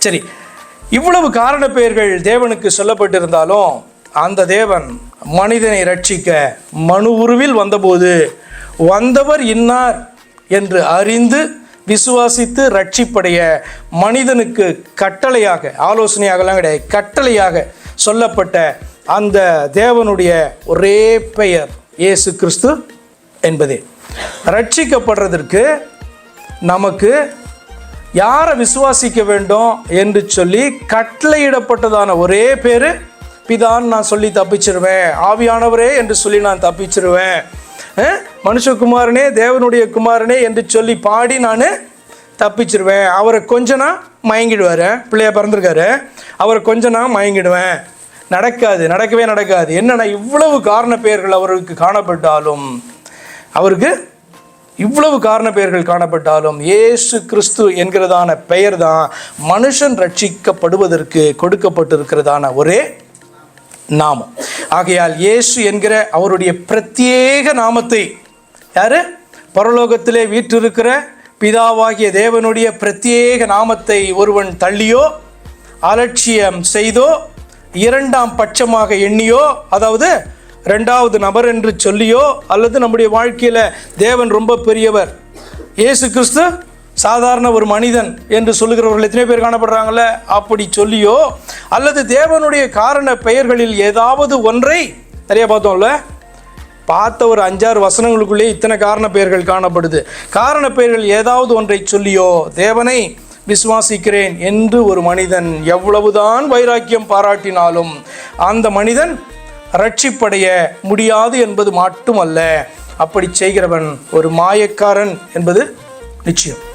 சரி இவ்வளவு காரண பெயர்கள் தேவனுக்கு சொல்லப்பட்டிருந்தாலும் அந்த தேவன் மனிதனை ரட்சிக்க மனு உருவில் வந்தபோது வந்தவர் இன்னார் என்று அறிந்து விசுவாசித்து ரட்சிப்படைய மனிதனுக்கு கட்டளையாக ஆலோசனையாகலாம் கிடையாது கட்டளையாக சொல்லப்பட்ட அந்த தேவனுடைய ஒரே பெயர் இயேசு கிறிஸ்து என்பதே. ரட்சிக்கப்படுறதற்கு நமக்கு யாரை விசுவாசிக்க வேண்டும் என்று சொல்லி கட்டளையிடப்பட்டதான ஒரே பேர் பிதான் நான் சொல்லி தப்பிச்சிருவேன். ஆவியானவரே என்று சொல்லி நான் தப்பிச்சிருவேன். மனுஷகுமாரனே தேவனுடைய குமாரனே என்று சொல்லி பாடி நான் தப்பிச்சிருவேன். அவரை கொஞ்ச நான் மயங்கிடுவார். பிள்ளைய பிறந்திருக்காரு. அவரை கொஞ்ச நான் மயங்கிடுவேன். நடக்காது நடக்கவே நடக்காது. என்னென்ன இவ்வளவு காரண பெயர்கள் அவருக்கு காணப்பட்டாலும் அவருக்கு இவ்வளவு காரண பெயர்கள் காணப்பட்டாலும் ஏசு கிறிஸ்து என்கிறதான பெயர் தான் மனுஷன் ரட்சிக்கப்படுவதற்கு கொடுக்கப்பட்டிருக்கிறதான ஒரே நாமம். ஆகையால் இயேசு என்கிற அவருடைய பிரத்யேக நாமத்தை யாரு? பரலோகத்திலே வீற்றிருக்கிற பிதாவாகிய தேவனுடைய பிரத்யேக நாமத்தை ஒருவன் தள்ளியோ அலட்சியம் செய்தோ இரண்டாம் பட்சமாக எண்ணியோ அதாவது ரெண்டாவது நபர் என்று சொல்லியோ அல்லது நம்முடைய வாழ்க்கையில் தேவன் ரொம்ப பெரியவர். இயேசு கிறிஸ்து சாதாரண ஒரு மனிதன் என்று சொல்லுகிறவர்கள் எத்தனை பேர் காணப்படுறாங்கள அப்படி சொல்லியோ அல்லது தேவனுடைய காரண பெயர்களில் ஏதாவது ஒன்றை நிறைய பார்த்தோம்ல? பார்த்த ஒரு அஞ்சாறு வசனங்களுக்குள்ளே இத்தனை காரண பெயர்கள் காணப்படுது. காரண பெயர்கள் ஏதாவது ஒன்றை சொல்லியோ தேவனை விசுவாசிக்கிறேன் என்று ஒரு மனிதன் எவ்வளவுதான் வைராக்கியம் பாராட்டினாலும் அந்த மனிதன் ரட்சிப்படைய முடியாது என்பது மட்டுமல்ல. அப்படி செய்கிறவன் ஒரு மாயக்காரன் என்பது நிச்சயம்.